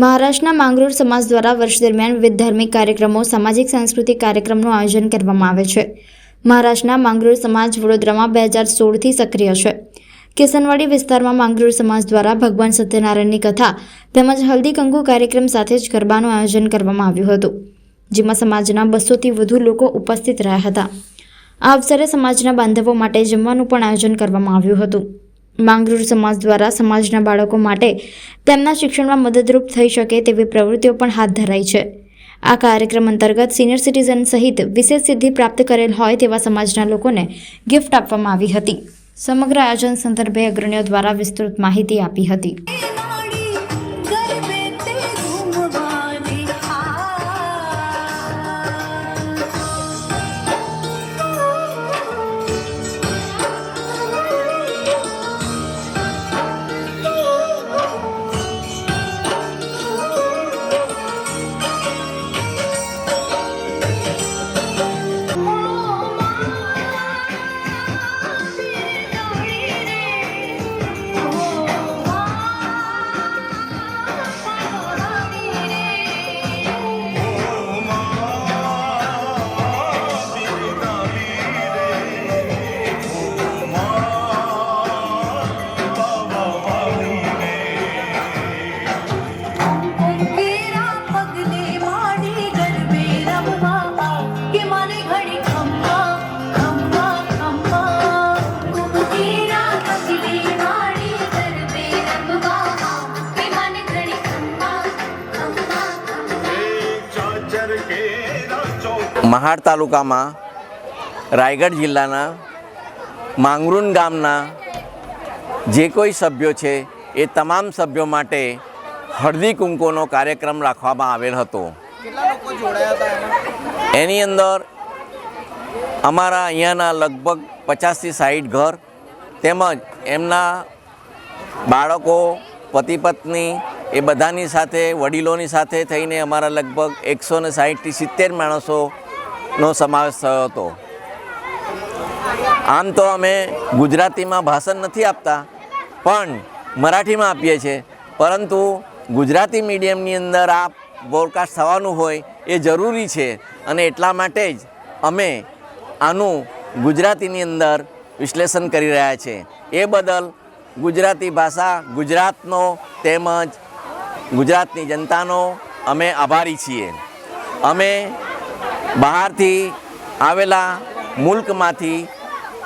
મહારાષ્ટ્રના માંગરોળ સમાજ દ્વારા વર્ષ દરમિયાન વિવિધ ધાર્મિક કાર્યક્રમો, સામાજિક, સાંસ્કૃતિક કાર્યક્રમનું આયોજન કરવામાં આવે છે. મહારાષ્ટ્રના માંગરોળ સમાજ વડોદરામાં બે હજાર સોળથી સક્રિય છે. કિસનવાડી વિસ્તારમાં માંગરોળ સમાજ દ્વારા ભગવાન સત્યનારાયણની કથા તેમજ હલ્દી કંકુ કાર્યક્રમ સાથે જ ગરબાનું આયોજન કરવામાં આવ્યું હતું, જેમાં સમાજના બસોથી વધુ લોકો ઉપસ્થિત રહ્યા હતા. આ અવસરે સમાજના બાંધવો માટે જમવાનું પણ આયોજન કરવામાં આવ્યું હતું. માંગરૂર સમાજ દ્વારા સમાજના બાળકો માટે તેમના શિક્ષણમાં મદદરૂપ થઈ શકે તેવી પ્રવૃત્તિઓ પણ હાથ ધરાઈ છે. આ કાર્યક્રમ અંતર્ગત સિનિયર સિટીઝન સહિત વિશેષ સિદ્ધિ પ્રાપ્ત કરેલ હોય તેવા સમાજના લોકોને ગિફ્ટ આપવામાં આવી હતી. સમગ્ર આયોજન સંદર્ભે અગ્રણીઓ દ્વારા વિસ્તૃત માહિતી આપી હતી. મહાડ તાલુકામાં રાયગઢ જિલ્લાના માંગરૂન ગામના જે કોઈ સભ્યો છે એ તમામ સભ્યો માટે હળદી કુંકોનો કાર્યક્રમ રાખવામાં આવેલ હતો એની અંદર અમારા અહીંયાના લગભગ પચાસથી સાઠ ઘર તેમજ એમના બાળકો, પતિ પત્ની એ બધાની સાથે, વડીલોની સાથે થઈને અમારા લગભગ એકસો ને સાહીઠથી સિત્તેર માણસોનો સમાવેશ થયો હતો. આમ તો અમે ગુજરાતીમાં ભાષણ નથી આપતા, પણ મરાઠીમાં આપીએ છીએ. પરંતુ ગુજરાતી મીડિયમની અંદર આ બ્રોડકાસ્ટ થવાનું હોય એ જરૂરી છે. અને એટલા માટે જ અમે આનું ગુજરાતીની અંદર વિશ્લેષણ કરી રહ્યા છે. એ બદલ ગુજરાતી ભાષા ગુજરાતનો તેમજ ગુજરાતની જનતાનો અમે આભારી છીએ. અમે બહારથી આવેલા મુલ્કમાંથી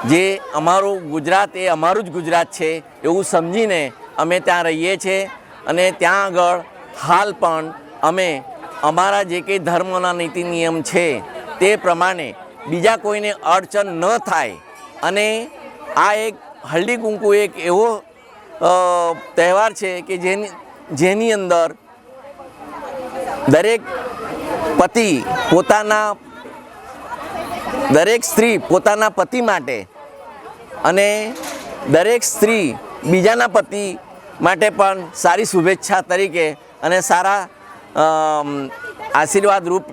જે અમારું ગુજરાત એ અમારું જ ગુજરાત છે એવું સમજીને અમે ત્યાં રહીએ છીએ અને ત્યાં આગળ હાલ પણ અમે અમારા જે કંઈ ધર્મના નીતિ નિયમ છે તે પ્રમાણે બીજા કોઈને અડચણ ન થાય અને આ એક હલ્દી કુંકુ એક એવો તહેવાર છે કે જેની જેની અંદર દરેક પતિ પોતાના, દરેક સ્ત્રી પોતાના પતિ માટે અને દરેક સ્ત્રી બીજાના પતિ માટે પણ સારી શુભેચ્છા તરીકે અને સારા આશીર્વાદ રૂપ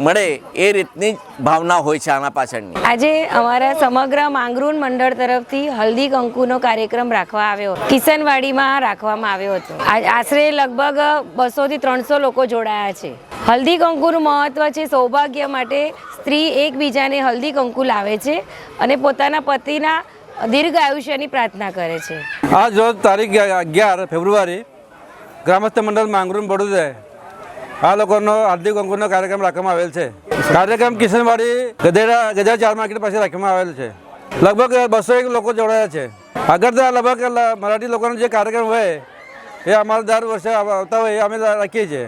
મળે એ રીતની જ ભાવના હોય છે આના પાછળની. આજે અમારા સમગ્ર માંગરૂન મંડળ તરફથી હલ્દી કંકુનો કાર્યક્રમ રાખવા આવ્યો કિશનવાડીમાં રાખવામાં આવ્યો હતો. આશરે લગભગ બસોથી ત્રણસો લોકો જોડાયા છે. હલ્દી કંકુનું મહત્વ છે સૌભાગ્ય માટે સ્ત્રી એકબીજાને હલ્દી કંકુ લાવે છે અને પોતાના પતિના દીર્ઘ આયુષ્યની પ્રાર્થના કરે છે. આજ રોજ તારીખ અગિયાર ફેબ્રુઆરી ગ્રામસ્થ મંડળ માંગરૂન બડોદરા આ લોકોનો હાર્દિક અંકુરનો કાર્યક્રમ રાખવામાં આવેલ છે. કાર્યક્રમ કિશનવાડી ગધેડા ગધેડા ચાર માર્કેટ પાસે રાખવામાં આવેલ છે. લગભગ બસો એક લોકો જોડાયા છે. આગળ લગભગ મરાઠી લોકોનો જે કાર્યક્રમ હોય, એ અમારા દર વર્ષે આવતા હોય એ અમે રાખીએ છીએ.